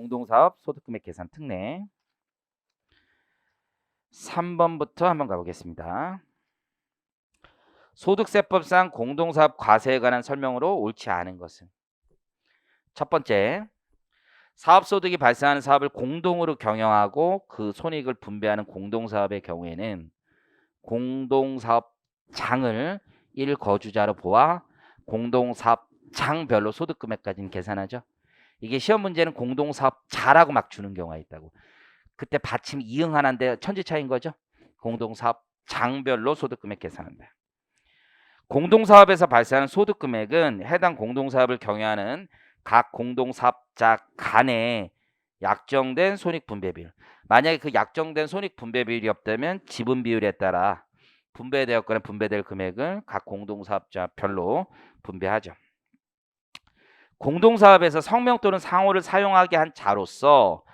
공동사업 소득금액 계산 특례 3번부터 한번 가보겠습니다. 소득세법상 공동사업 과세에 관한 설명으로 옳지 않은 것은 첫 번째 사업소득이 발생하는 사업을 공동으로 경영하고 그 손익을 분배하는 공동사업의 경우에는 공동사업장을 1거주자로 보아 공동사업장별로 소득금액까지는 계산하죠. 이게 시험 문제는 공동사업자라고 막 주는 경우가 있다고. 그때 받침 이응 하나인데 천지 차이인 거죠. 공동사업 장별로 소득금액 계산한다. 공동사업에서 발생하는 소득금액은 해당 공동사업을 경영하는 각 공동사업자 간의 약정된 손익분배비율. 만약에 그 약정된 손익분배비율이 없다면 지분 비율에 따라 분배되었거나 분배될 금액을 각 공동사업자별로 분배하죠. 공동사업에서 성명 또는 상호를 사용하게 한 자로서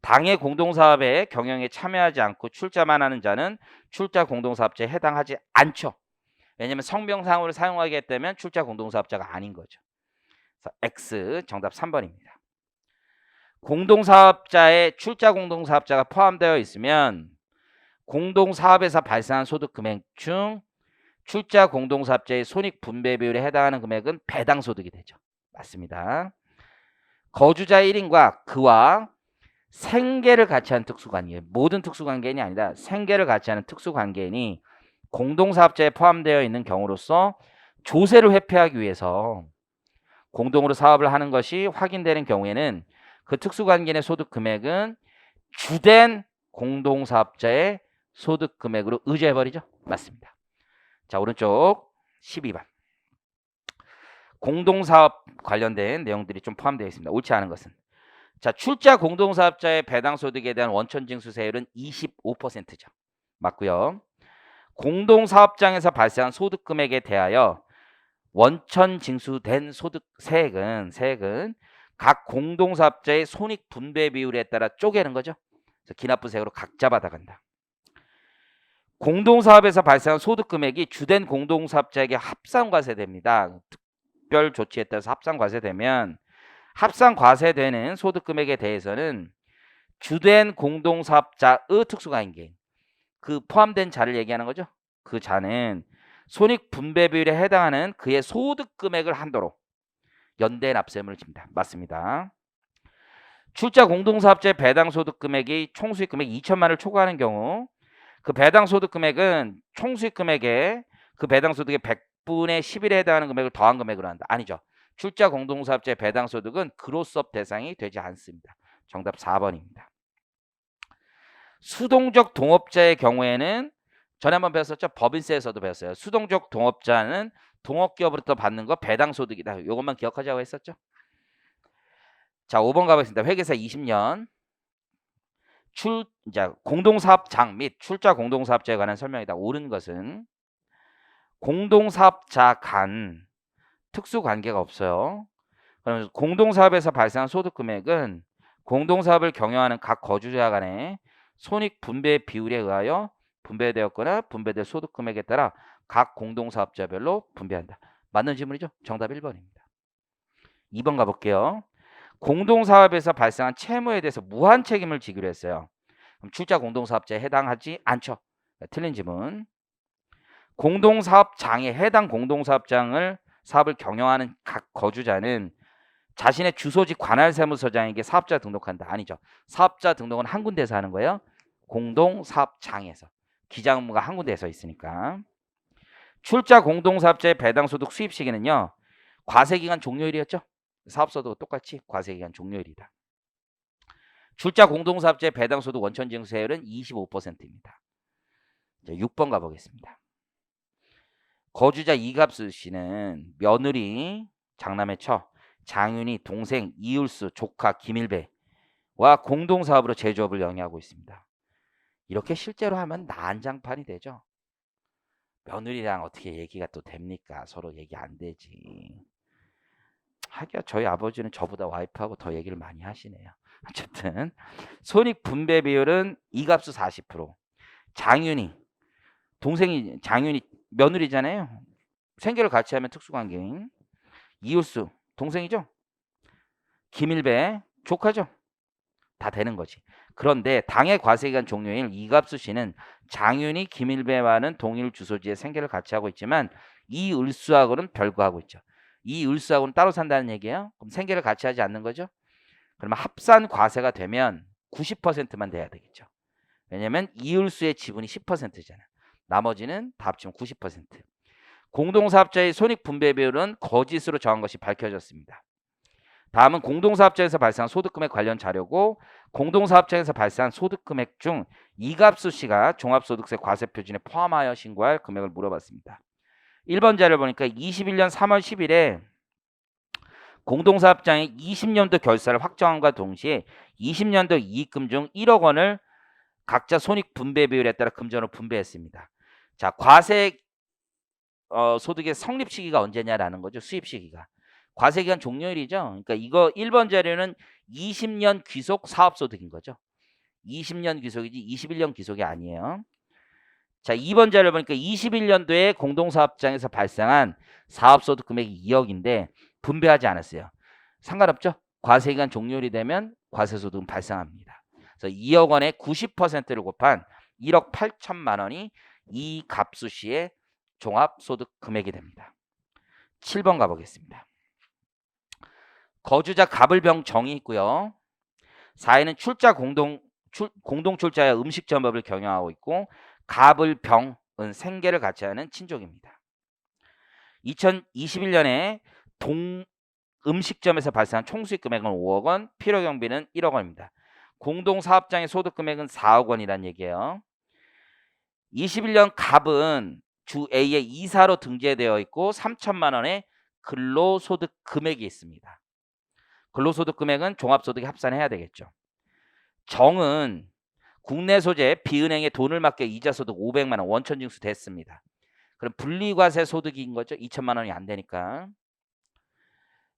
당해 공동사업의 경영에 참여하지 않고 출자만 하는 자는 출자 공동사업자에 해당하지 않죠. 왜냐하면 성명 상호를 사용하게 했다면 출자 공동사업자가 아닌 거죠. 그래서 X 정답 3번입니다. 공동사업자에 출자 공동사업자가 포함되어 있으면 공동사업에서 발생한 소득 금액 중 출자 공동사업자의 손익 분배 비율에 해당하는 금액은 배당 소득이 되죠. 맞습니다. 거주자 1인과 그와 생계를 같이 하는 특수관계, 모든 특수관계인이 아니라 생계를 같이 하는 특수관계인이 공동사업자에 포함되어 있는 경우로서 조세를 회피하기 위해서 공동으로 사업을 하는 것이 확인되는 경우에는 그 특수관계인의 소득 금액은 주된 공동사업자의 소득 금액으로 의지해 버리죠. 맞습니다. 자, 오른쪽 12번. 공동사업 관련된 내용들이 좀 포함되어 있습니다. 옳지 않은 것은 자, 출자 공동사업자의 배당 소득에 대한 원천 징수세율은 25%죠. 맞고요. 공동사업장에서 발생한 소득 금액에 대하여 원천 징수된 소득 세액은 세액은 각 공동사업자의 손익 분배 비율에 따라 쪼개는 거죠. 그래서 기납부세액으로 각자 받아간다. 공동사업에서 발생한 소득 금액이 주된 공동사업자에게 합산과세됩니다. 특별 조치에 따라서 합산 과세되면 합산 과세되는 소득 금액에 대해서는 주된 공동사업자의 특수가인계인 그 포함된 자를 얘기하는 거죠. 그 자는 손익 분배 비율에 해당하는 그의 소득 금액을 한도로 연대 납세금을 집니다. 맞습니다. 출자 공동사업자의 배당 소득 금액이 총수익 금액 2천만 원을 초과하는 경우 그 배당 소득 금액은 총수익 금액에 그 배당 소득의 100 분의 10일에 해당하는 금액을 더한 금액으로 한다. 아니죠. 출자 공동사업자의 배당 소득은 그로스업 대상이 되지 않습니다. 정답 4번입니다. 수동적 동업자의 경우에는 전에 한번 배웠었죠. 법인세에서도 배웠어요. 수동적 동업자는 동업기업으로부터 받는 거 배당 소득이다. 이것만 기억하자고 했었죠. 자, 5번 가보겠습니다. 회계사 20년 출 이제 공동사업장 및 출자 공동사업자에 관한 설명이다. 옳은 것은 공동사업자 간 특수 관계가 없어요. 그러면 공동사업에서 발생한 소득 금액은 공동사업을 경영하는 각 거주자 간의 손익 분배 비율에 의하여 분배되었거나 분배될 소득 금액에 따라 각 공동사업자별로 분배한다. 맞는 질문이죠? 정답 1번입니다. 2번 가볼게요. 공동사업에서 발생한 채무에 대해서 무한 책임을 지기로 했어요. 그럼 출자 공동사업자에 해당하지 않죠. 틀린 질문. 공동사업장에 해당 공동사업장을 사업을 경영하는 각 거주자는 자신의 주소지 관할 세무서장에게 사업자 등록한다. 아니죠. 사업자 등록은 한 군데서 하는 거예요. 공동사업장에서. 기자 업무가 한 군데에서 있으니까. 출자 공동사업자의 배당소득 수입 시기는요. 과세기간 종료일이었죠. 사업소득 똑같이 과세기간 종료일이다. 출자 공동사업자의 배당소득 원천징수세율은 25%입니다. 이제 6번 가보겠습니다. 거주자 이갑수 씨는 며느리 장남의 처, 장윤이 동생 이울수 조카 김일배와 공동 사업으로 제조업을 영위하고 있습니다. 이렇게 실제로 하면 난장판이 되죠. 며느리랑 어떻게 얘기가 또 됩니까? 서로 얘기 안 되지. 하기야 저희 아버지는 저보다 와이프하고 더 얘기를 많이 하시네요. 어쨌든 손익 분배 비율은 이갑수 40%. 장윤이 동생이 장윤이 며느리잖아요. 생계를 같이 하면 특수관계인. 이웃수 동생이죠. 김일배 조카죠. 다 되는 거지. 그런데 당의 과세기간 종료일 이갑수 씨는 장윤이 김일배와는 동일 주소지에 생계를 같이 하고 있지만 이 을수하고는 별거하고 있죠. 이 을수하고는 따로 산다는 얘기예요. 그럼 생계를 같이 하지 않는 거죠. 그러면 합산 과세가 되면 90%만 돼야 되겠죠. 왜냐면 이을수의 지분이 10%잖아. 나머지는 다 합치면 90%. 공동사업자의 손익 분배 비율은 거짓으로 정한 것이 밝혀졌습니다. 다음은 공동사업자에서 발생한 소득금액 관련 자료고 공동사업자에서 발생한 소득금액 중 이갑수 씨가 종합소득세 과세 표준에 포함하여 신고할 금액을 물어봤습니다. 1번 자료를 보니까 21년 3월 10일에 공동사업장의 20년도 결산을 확정함과 동시에 20년도 이익금 중 1억 원을 각자 손익 분배 비율에 따라 금전으로 분배했습니다. 자, 과세 어, 소득의 성립 시기가 언제냐라는 거죠. 수입 시기가. 과세 기간 종료일이죠. 그러니까 이거 1번 자료는 20년 귀속 사업 소득인 거죠. 20년 귀속이지 21년 귀속이 아니에요. 자, 2번 자료를 보니까 21년도에 공동사업장에서 발생한 사업소득 금액이 2억인데 분배하지 않았어요. 상관없죠? 과세기간 종료일이 되면 과세소득은 발생합니다. 그래서 2억 원의 90%를 곱한 1억 8천만 원이 이 갑수 씨의 종합소득 금액이 됩니다. 7번 가보겠습니다. 거주자 갑을병 정이 있고요. 4위는 출자 공동 출, 공동 출자의 음식 전법을 경영하고 있고 갑을병은 생계를 같이 하는 친족입니다. 2021년에 동 음식점에서 발생한 총수익 금액은 5억 원, 필요 경비는 1억 원입니다. 공동 사업장의 소득 금액은 4억 원이란 얘기예요. 21년 갑은 주 A의 이사로 등재되어 있고 3천만 원의 근로소득 금액이 있습니다. 근로소득 금액은 종합소득에 합산해야 되겠죠. 정은 국내 소재 비은행에 돈을 맡겨 이자 소득 500만 원 원천 징수 됐습니다. 그럼 분리과세 소득인 거죠. 2천만 원이 안 되니까.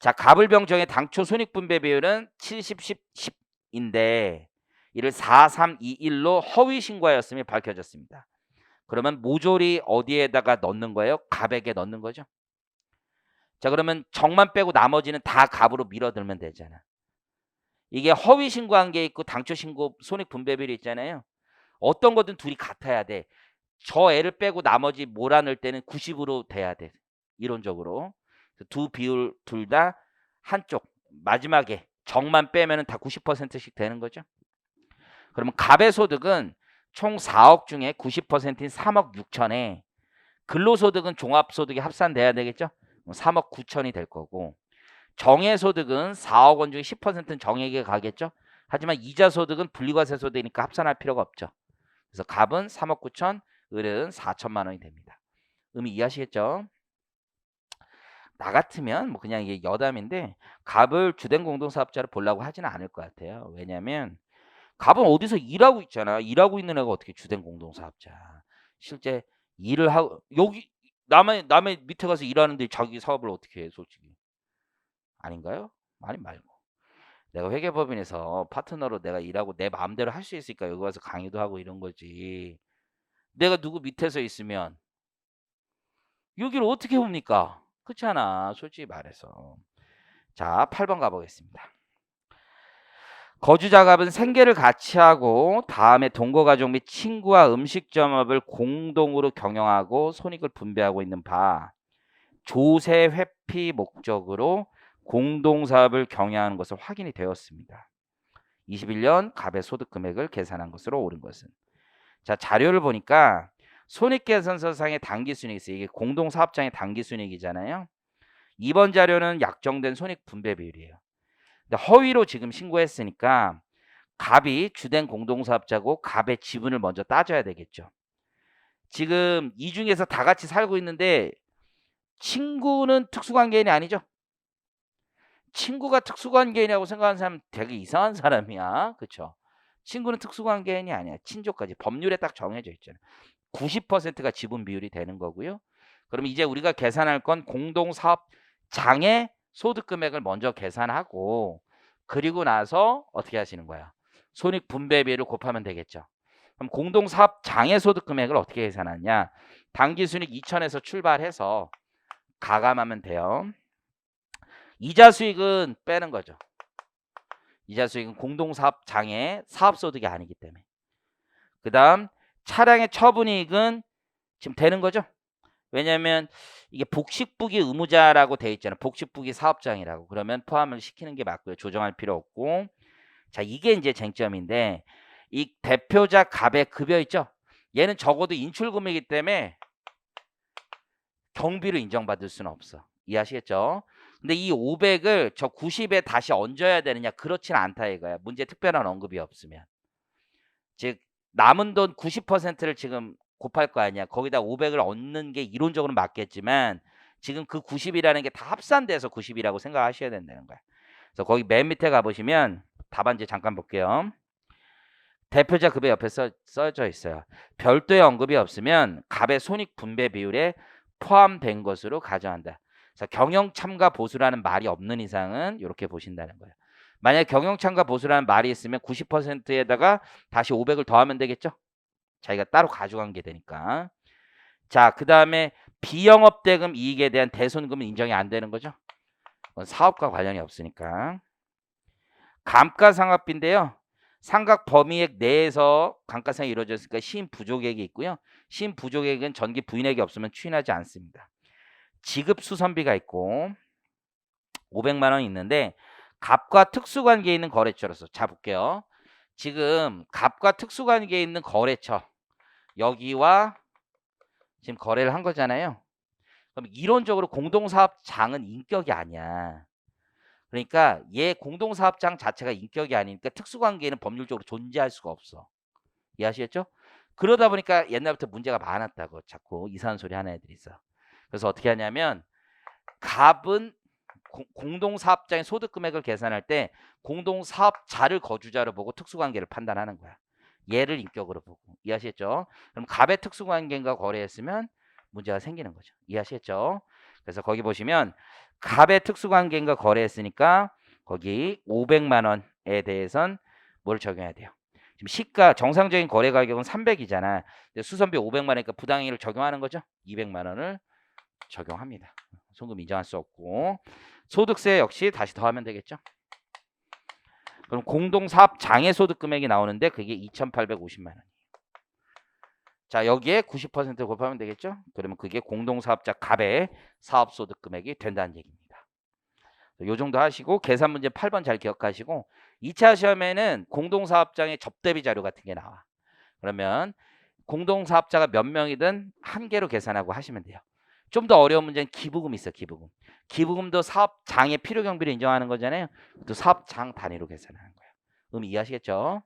자, 갑을병정의 당초 손익 분배 비율은 70 10 10인데 이를 4 3 2 1로 허위 신고하였음이 밝혀졌습니다. 그러면 모조리 어디에다가 넣는 거예요? 갑에게 넣는 거죠. 자, 그러면 정만 빼고 나머지는 다 갑으로 밀어들면 되잖아. 이게 허위 신고한 게 있고 당초 신고 손익 분배비율이 있잖아요. 어떤 거든 둘이 같아야 돼. 저 애를 빼고 나머지 몰아넣을 때는 90으로 돼야 돼. 이론적으로. 두 비율 둘 다 한쪽 마지막에 정만 빼면은 다 90%씩 되는 거죠. 그러면 갑의 소득은 총 4억 중에 90%인 3억 6천에 근로소득은 종합소득에 합산돼야 되겠죠. 3억 9천이 될 거고 정의 소득은 4억 원 중에 10%는 정에게 가겠죠. 하지만 이자 소득은 분리과세 소득이니까 합산할 필요가 없죠. 그래서 갑은 3억 9천, 을은 4천만 원이 됩니다. 의미 이해하시겠죠? 나 같으면 뭐 그냥 이게 여담인데 갑을 주된 공동사업자를 보려고 하지는 않을 것 같아요. 왜냐하면 갑은 어디서 일하고 있잖아. 일하고 있는 애가 어떻게 주된 공동사업자? 실제 일을 하고 여기 남의 남의 밑에 가서 일하는데 자기 사업을 어떻게 해, 솔직히 아닌가요? 아니 말고 내가 회계법인에서 파트너로 내가 일하고 내 마음대로 할 수 있으니까 여기 와서 강의도 하고 이런 거지. 내가 누구 밑에서 있으면 여기를 어떻게 봅니까? 그렇잖아. 솔직히 말해서. 자, 8번 가보겠습니다. 거주자갑은 생계를 같이 하고 다음에 동거 가족 및 친구와 음식점업을 공동으로 경영하고 손익을 분배하고 있는 바 조세 회피 목적으로 공동사업을 경영하는 것을 확인이 되었습니다. 21년 갑의 소득 금액을 계산한 것으로 옳은 것은 자 자료를 보니까 손익계산서상의 당기순이익이 있어요. 이게 공동사업장의 당기순이익이잖아요. 이번 자료는 약정된 손익 분배 비율이에요. 허위로 지금 신고했으니까 갑이 주된 공동사업자고 갑의 지분을 먼저 따져야 되겠죠. 지금 이 중에서 다 같이 살고 있는데 친구는 특수관계인이 아니죠. 친구가 특수관계인이라고 생각하는 사람 되게 이상한 사람이야. 그렇죠? 친구는 특수관계인이 아니야. 친족까지 법률에 딱 정해져 있잖아요. 90%가 지분 비율이 되는 거고요. 그럼 이제 우리가 계산할 건 공동사업장의 소득 금액을 먼저 계산하고 그리고 나서 어떻게 하시는 거야? 손익 분배비를 곱하면 되겠죠. 그럼 공동사업장의 소득 금액을 어떻게 계산하냐? 당기순익 2천에서 출발해서 가감하면 돼요. 이자 수익은 빼는 거죠. 이자 수익은 공동사업장의 사업 소득이 아니기 때문에. 그 다음 차량의 처분 이익은 지금 되는 거죠. 왜냐하면 이게 복식부기 의무자라고 돼 있잖아요. 복식부기 사업장이라고. 그러면 포함을 시키는 게 맞고요. 조정할 필요 없고. 자, 이게 이제 쟁점인데 이 대표자 갑의 급여 있죠. 얘는 적어도 인출금이기 때문에 경비로 인정받을 수는 없어. 이해하시겠죠? 근데 이 500을 저 90에 다시 얹어야 되느냐? 그렇지는 않다 이거야. 문제 특별한 언급이 없으면. 즉 남은 돈 90%를 지금 곱할 거 아니야. 거기다 500을 얹는 게 이론적으로 맞겠지만 지금 그 90이라는 게 다 합산돼서 90이라고 생각하셔야 된다는 거야. 그래서 거기 맨 밑에 가 보시면 답안지 잠깐 볼게요. 대표자 급여 옆에 써, 써져 있어요. 별도의 언급이 없으면 갑의 손익 분배 비율에 포함된 것으로 가정한다. 그래서 경영 참가 보수라는 말이 없는 이상은 이렇게 보신다는 거예요. 만약 경영 참가 보수라는 말이 있으면 90%에다가 다시 500을 더하면 되겠죠? 자기가 따로 가져간 게 되니까. 자, 그 다음에 비영업 대금 이익에 대한 대손금은 인정이 안 되는 거죠? 사업과 관련이 없으니까. 감가상각비인데요. 상각 범위액 내에서 감가상이 이루어졌으니까 시인 부족액이 있고요. 시인 부족액은 전기 부인액이 없으면 추인하지 않습니다. 지급 수선비가 있고 500만 원 있는데 갑과 특수관계에 있는 거래처로서 자 볼게요. 지금 갑과 특수관계에 있는 거래처 여기와 지금 거래를 한 거잖아요. 그럼 이론적으로 공동사업장은 인격이 아니야. 그러니까 얘 공동사업장 자체가 인격이 아니니까 특수관계는 법률적으로 존재할 수가 없어. 이해하시겠죠? 그러다 보니까 옛날부터 문제가 많았다고 자꾸 이상한 소리 하는 애들이 있어. 그래서 어떻게 하냐면 갑은 공- 공동사업장의 소득 금액을 계산할 때 공동사업자를 거주자로 보고 특수관계를 판단하는 거야. 얘를 인격으로 보고 이해하시겠죠? 그럼 갑의 특수관계인가 거래했으면 문제가 생기는 거죠. 이해하시겠죠? 그래서 거기 보시면 갑의 특수관계인가 거래했으니까 거기 500만 원에 대해선 뭘 적용해야 돼요? 지금 시가 정상적인 거래 가격은 300이잖아. 수선비 500만 원이니까 부당이익을 적용하는 거죠. 200만 원을 적용합니다. 송금 인정할 수 없고 소득세 역시 다시 더하면 되겠죠. 그럼 공동사업 장애 소득 금액이 나오는데 그게 2,850만 원이에요. 자 여기에 90% 곱하면 되겠죠. 그러면 그게 공동사업자 갑의 사업 소득 금액이 된다는 얘기입니다. 요 정도 하시고 계산 문제 8번 잘 기억하시고 2차 시험에는 공동사업장의 접대비 자료 같은 게 나와. 그러면 공동사업자가 몇 명이든 한 개로 계산하고 하시면 돼요. 좀 더 어려운 문제는 기부금 있어 기부금. 기부금도 사업장의 필요 경비를 인정하는 거잖아요. 또 사업장 단위로 계산하는 거예요. 그럼 이해하시겠죠?